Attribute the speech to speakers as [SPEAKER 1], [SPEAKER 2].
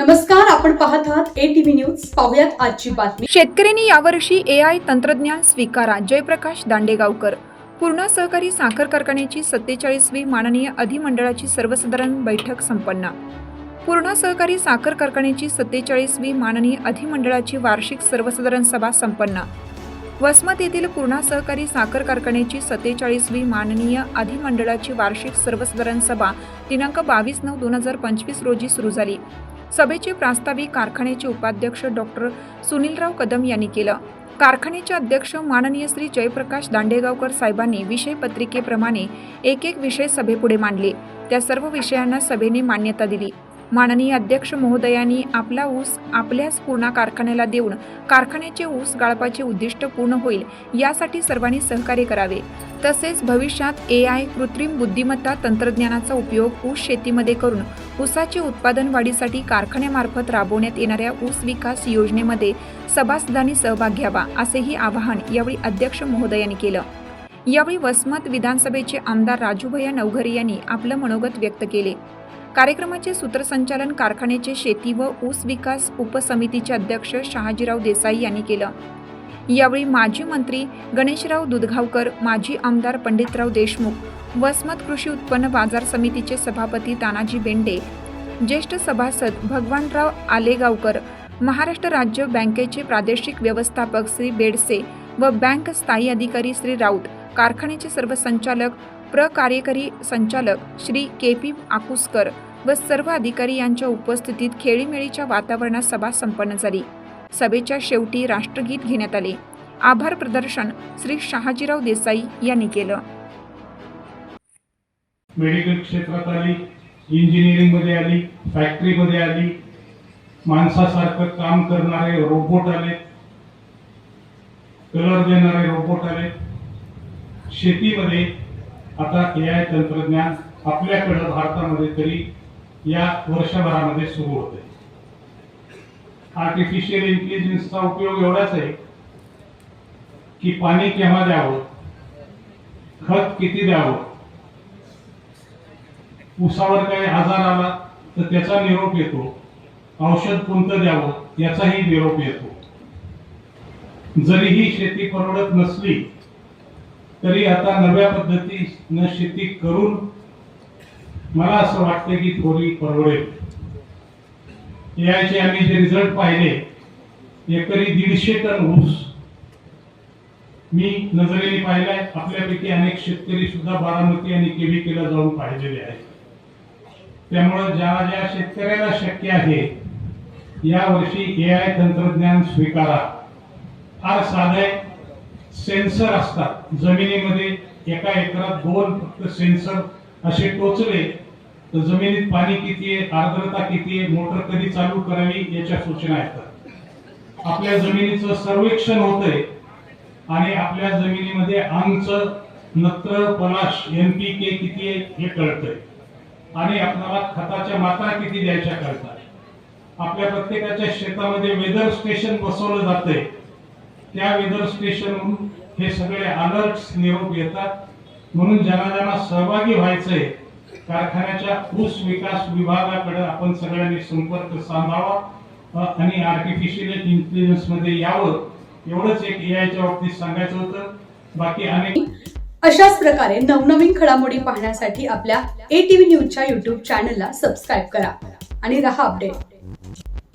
[SPEAKER 1] नमस्कार आपण पाहत आहात ए टीव्ही न्यूज पाहुयात आजची बातमी.
[SPEAKER 2] शेतकऱ्यांनी यावर्षी ए आय तंत्रज्ञान स्वीकारा जयप्रकाश दांडेगावकर. पूर्णा सहकारी साखर कारखान्याची सत्तेचाळीसवी माननीय अधिमंडळाची सर्वसाधारण बैठक संपन्न. पूर्णा सहकारी साखर कारखान्याची सत्तेचाळीसवी माननीय अधिमंडळाची वार्षिक सर्वसाधारण सभा संपन्न. वसमत येथील पूर्णा सहकारी साखर कारखान्याची सत्तेचाळीसवी माननीय अधिमंडळाची वार्षिक सर्वसाधारण सभा दिनांक बावीस नऊ दोन हजार पंचवीस रोजी सुरू झाली. सभेचे प्रास्ताविक कारखान्याचे उपाध्यक्ष डॉक्टर सुनीलराव कदम यांनी केलं. कारखान्याचे अध्यक्ष माननीय श्री जयप्रकाश दांडेगावकर साहेबांनी विषय पत्रिकेप्रमाणे एक एक विषय सभेपुढे मांडले. त्या सर्व विषयांना सभेने मान्यता दिली. माननीय अध्यक्ष महोदयांनी आपला ऊस आपल्याच पूर्णा कारखान्याला देऊन कारखान्याचे ऊस गाळपाचे उद्दिष्ट पूर्ण होईल यासाठी सर्वांनी सहकार्य करावे. तसेच भविष्यात ए आय कृत्रिम बुद्धिमत्ता तंत्रज्ञानाचा उपयोग ऊस शेतीमध्ये करून ऊसाचे उत्पादन वाढीसाठी कारखान्यामार्फत राबवण्यात येणाऱ्या ऊस विकास योजनेमध्ये सभासदांनी सहभाग घ्यावा असेही आवाहन यावेळी अध्यक्ष महोदयांनी केलं. यावेळी वसमत विधानसभेचे आमदार राजूभैया नवघरे यांनी आपलं मनोगत व्यक्त केले. कार्यक्रमाचे सूत्रसंचालन कारखान्याचे शेती व ऊस विकास उपसमितीचे अध्यक्ष शहाजीराव देसाई यांनी केलं. यावेळी माजी मंत्री गणेशराव दुधगावकर माजी आमदार पंडितराव देशमुख वसमत कृषी उत्पन्न बाजार समितीचे सभापती तानाजी बेंडे ज्येष्ठ सभासद भगवानराव आलेगावकर महाराष्ट्र राज्य बँकेचे प्रादेशिक व्यवस्थापक श्री बेडसे व बँक स्थायी अधिकारी श्री राऊत कारखान्याचे सर्व संचालक प्रकार्यकारी संचालक श्री के पी आकुसकर व सर्व अधिकारी यांच्या उपस्थितीत खेळीमेळीच्या वातावरणात सभा संपन्न झाली. सभेच्या शेवटी राष्ट्रगीत घेण्यात आले. आभार प्रदर्शन श्री शहाजीराव देसाई यांनी केलं.
[SPEAKER 3] मेडिकल क्षेत्रात आली इंजिनिअरिंगमध्ये आली फॅक्टरीमध्ये आली माणसासारखं काम करणारे रोबोट आले कलर देणारे रोबोट आले. शेतीमध्ये आता ए आय तंत्रज्ञान आपल्याकडं भारतामध्ये तरी या वर्षभरामध्ये सुरू होत आहे आर्टिफिशियल इंटेलिजन्सचा उपयोग एवढाच आहे की पाणी केव्हा द्यावं? खत किती द्यावं? उसावर काही आजार आला तर त्याचा निरोप येतो. औषध कोणतं द्यावं? याचाही निरोप येतो. जरीही शेती परवडत नसली तरी आता नव्या पद्धतीनं शेती करून मला असं वाटतं की थोडी परवडेल. याचे आम्ही जे रिझल्ट पाहिले एकरी दीडशे टन ऊस मी नजरेने पाहिलाय. आपल्यापैकी अनेक शेतकरी सुद्धा बारामती आणि केबीकेला जाऊन पाहिलेले आहेत. त्यामुळे ज्या ज्या शेतकऱ्याला शक्य आहे या वर्षी ए आय तंत्रज्ञान स्वीकारा. फार साधे सेन्सर असतात. जमिनीमध्ये एका एकरात दोन फक्त सेन्सर असे टोचले तर जमिनीत पाणी किती आहे आर्द्रता किती आहे मोटर कधी चालू करावी याच्या सूचना येतात. आपल्या जमिनीचं सर्वेक्षण होतंय आणि आपल्या जमिनीमध्ये अंच नत्र पलाश एनपीके किती आहे हे कळतंय. आणि आपल्याला खताच्या मात्रा किती द्यायच्या कळतात. आपल्या प्रत्येकाच्या शेतामध्ये वेदर स्टेशन बसवलं जातंय. त्या वेदर स्टेशन हे सगळे अलर्ट निरोप येतात. म्हणून ज्यांना ज्यांना सहभागी व्हायचंय कारखान्याच्या ऊस विकास विभागाकडे आपण सगळ्यांनी संपर्क सांभावा आणि आर्टिफिशियल इंटेलिजन्समध्ये यावं एवढंच एक एआयच्या बाबतीत सांगायचं होतं. बाकी अनेक
[SPEAKER 1] अशाच प्रकारे नवनवीन घडामोडी पाहण्यासाठी आपल्या ए टीव्ही न्यूजच्या युट्यूब चॅनलला सबस्क्राईब करा. आणि रहा अपडेट